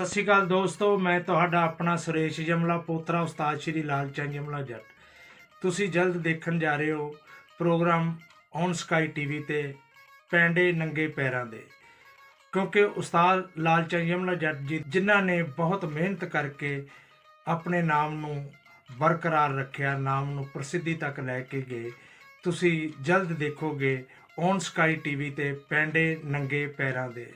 ਸਤਿ ਸ਼੍ਰੀ ਅਕਾਲ ਦੋਸਤੋ, ਮੈਂ ਤੁਹਾਡਾ ਆਪਣਾ ਸੁਰੇਸ਼ ਜਮਲਾ, ਪੋਤਰਾ ਉਸਤਾਦ ਸ਼੍ਰੀ ਲਾਲਚੰਦ ਜਮਲਾ ਜੱਟ। ਤੁਸੀਂ ਜਲਦ ਦੇਖਣ ਜਾ ਰਹੇ ਹੋ ਪ੍ਰੋਗਰਾਮ ਔਨ ਸਕਾਈ ਟੀਵੀ ਤੇ ਪੈਂਡੇ ਨੰਗੇ ਪੈਰਾਂ ਦੇ। ਕਿਉਂਕਿ ਉਸਤਾਦ ਲਾਲਚੰਦ ਜਮਲਾ ਜੱਟ ਜੀ ਜਿਨ੍ਹਾਂ ਨੇ ਬਹੁਤ ਮਿਹਨਤ ਕਰਕੇ ਆਪਣੇ ਨਾਮ ਨੂੰ ਬਰਕਰਾਰ ਰੱਖਿਆ, ਨਾਮ ਨੂੰ ਪ੍ਰਸਿੱਧੀ ਤੱਕ ਲੈ ਕੇ ਗਏ, ਤੁਸੀਂ ਜਲਦ ਦੇਖੋਗੇ ਔਨ ਸਕਾਈ ਟੀਵੀ ਤੇ ਪੈਂਡੇ ਨੰਗੇ ਪੈਰਾਂ ਦੇ।